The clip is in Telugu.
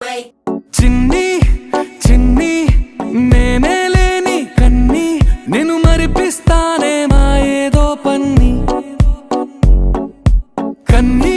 చిన్ని చిన్ని నేనే లేని కన్ని నిన్ను మరిపిస్తానే మా ఏదో పన్ని. కన్నీ